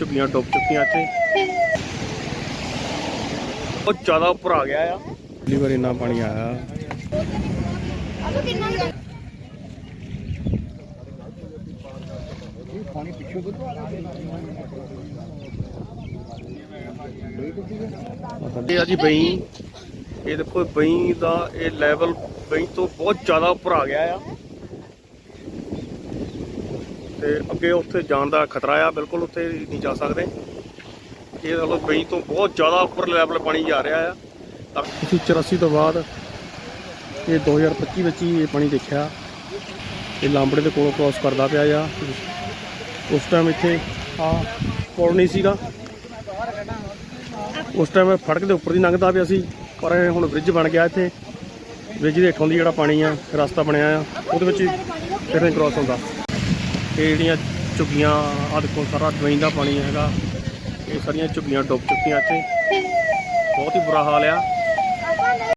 ਝੁੱਗੀਆਂ ਡੁੱਬ ਚੁੱਕੀਆਂ ਇੱਥੇ। ਬਹੁਤ ਜ਼ਿਆਦਾ ਉੱਪਰ ਆ ਗਿਆ ਆ। ਪਹਿਲੀ ਵਾਰ ਇੰਨਾ ਪਾਣੀ ਆਇਆ। ਇਹ ਆ ਜੀ ਬਈ। ਇਹ ਦੇਖੋ ਬਈ ਦਾ ਇਹ ਲੈਵਲ ਬਈ ਤੋਂ ਬਹੁਤ ਜ਼ਿਆਦਾ ਉੱਪਰ ਆ ਗਿਆ ਆ। ਤੇ ਅੱਗੇ ਉੱਥੇ ਜਾਣ ਦਾ ਖਤਰਾ ਆ, ਬਿਲਕੁਲ ਉੱਥੇ ਨਹੀਂ ਜਾ ਸਕਦੇ। ਇਹ ਦੇਖੋ ਬਈ ਤੋਂ ਬਹੁਤ ਜ਼ਿਆਦਾ ਉੱਪਰ ਲੈਵਲ ਪਾਣੀ ਜਾ ਰਿਹਾ ਆ। ਤਾਂ ਅਸੀਂ 84 ਤੋਂ ਬਾਅਦ ਇਹ 2025 ਵਿੱਚ ਹੀ ਇਹ ਪਾਣੀ ਦੇਖਿਆ। ਇਹ ਲਾਂਬੜੇ ਦੇ ਕੋਲੋਂ ਕ੍ਰਾਸ ਕਰਦਾ ਪਿਆ ਆ। ਉਸ ਟਾਈਮ ਇੱਥੇ ਆ ਕੋਲ ਨਹੀਂ ਸੀਗਾ। ਉਸ ਟਾਈਮ ਫੜਕ ਦੇ ਉੱਪਰ ਦੀ ਲੰਘਦਾ ਪਿਆ ਸੀ, ਪਰ ਇਹ ਹੁਣ ਬ੍ਰਿਜ ਬਣ ਗਿਆ ਇੱਥੇ। ਬ੍ਰਿਜ ਦੇ ਹੇਠੋਂ ਦੀ ਜਿਹੜਾ ਪਾਣੀ ਆ, ਰਸਤਾ ਬਣਿਆ ਆ, ਉਹਦੇ ਵਿੱਚ ਫਿਰ ਨਹੀਂ ਕ੍ਰਾਸ ਹੁੰਦਾ। ਇਹ ਜਿਹੜੀਆਂ ਝੁੱਗੀਆਂ ਅੱਜ ਕੋਲ ਸਾਰਾ ਡਰੇਨ ਦਾ ਪਾਣੀ ਹੈਗਾ, ਇਹ ਸਾਰੀਆਂ ਝੁੱਗੀਆਂ ਡੁੱਬ ਚੁੱਕੀਆਂ ਇੱਥੇ। ਬਹੁਤ ਹੀ ਬੁਰਾ ਹਾਲ ਆ।